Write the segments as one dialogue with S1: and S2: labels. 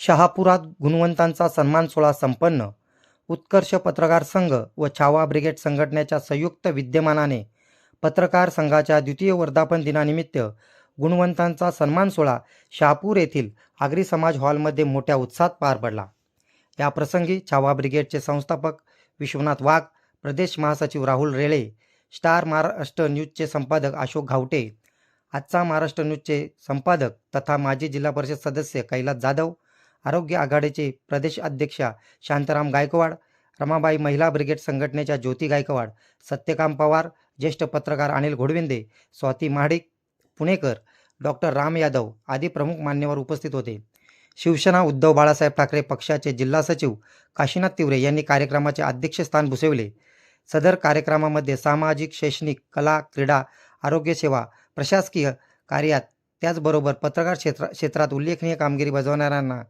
S1: शहापुरात गुणवंतांचा सन्मान सोहळा संपन्न. उत्कर्ष पत्रकार संघ व छावा ब्रिगेड संघटनेच्या संयुक्त विद्यमानाने पत्रकार संघाच्या द्वितीय वर्धापन दिनानिमित्त गुणवंतांचा सन्मान सोहळा शहापूर येथील आगरी समाज हॉलमध्ये मोठ्या उत्साहात पार पडला. या प्रसंगी छावा ब्रिगेडचे संस्थापक विश्वनाथ वाघ प्रदेश महासचिव राहुल रेळे स्टार महाराष्ट्र न्यूजचे संपादक अशोक घावटे आजचा महाराष्ट्र न्यूजचे संपादक तथा माजी जिल्हा परिषद सदस्य कैलास जाधव आरोग्य आघाडीचे प्रदेश अध्यक्षा शांताराम गायकवाड रमाबाई महिला ब्रिगेड संघटनेच्या ज्योती गायकवाड सत्यकाम पवार ज्येष्ठ पत्रकार अनिल घोडविंदे स्वाती महाडिक पुणेकर डॉक्टर राम यादव आदी प्रमुख मान्यवर उपस्थित होते. शिवसेना उद्धव बाळासाहेब ठाकरे पक्षाचे जिल्हा सचिव काशीनाथ तिवरे यांनी कार्यक्रमाचे अध्यक्षस्थान भुसवले सदर कार्यक्रमामध्ये सामाजिक शैक्षणिक कला क्रीडा आरोग्यसेवा प्रशासकीय कार्यात त्याचबरोबर पत्रकार क्षेत्र क्षेत्रात उल्लेखनीय कामगिरी बजावणाऱ्यांना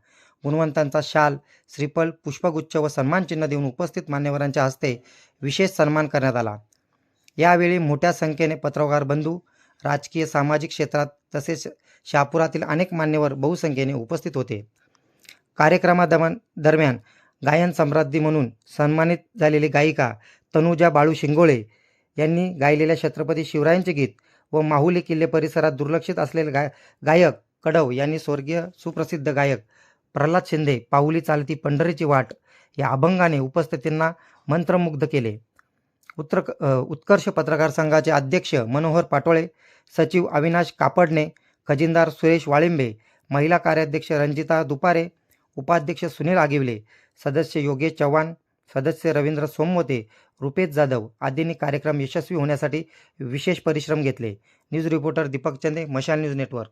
S1: गुणवंतांचा शाल श्रीफल पुष्पगुच्छ व सन्मानचिन्ह देऊन उपस्थित मान्यवरांच्या हस्ते विशेष सन्मान करण्यात आला. यावेळी मोठ्या संख्येने पत्रकार बंधू राजकीय सामाजिक क्षेत्रात तसेच शहापुरातील अनेक मान्यवर बहुसंख्येने उपस्थित होते. कार्यक्रमादमान दरम्यान गायन सम्राज्ञी म्हणून सन्मानित झालेली गायिका तनुजा बाळू शिंगोळे यांनी गायलेल्या छत्रपती शिवरायांचे गीत व माहुली किल्ले परिसरात दुर्लक्षित असलेले गाय गायक कडव यांनी स्वर्गीय सुप्रसिद्ध गायक प्रल्हाद शिंदे पाऊली चालती पंढरीची वाट या अभंगाने उपस्थितींना मंत्रमुग्ध केले. उत्तर उत्कर्ष पत्रकार संघाचे अध्यक्ष मनोहर पाटोळे सचिव अविनाश कापडणे खजिनदार सुरेश वाळिंबे महिला कार्याध्यक्ष रंजिता दुपारे उपाध्यक्ष सुनील आगिवले सदस्य योगेश चव्हाण सदस्य रवींद्र सोमवते रुपेश जाधव आदींनी कार्यक्रम यशस्वी होण्यासाठी विशेष परिश्रम घेतले. न्यूज रिपोर्टर दीपक चंदे मशाल न्यूज नेटवर्क.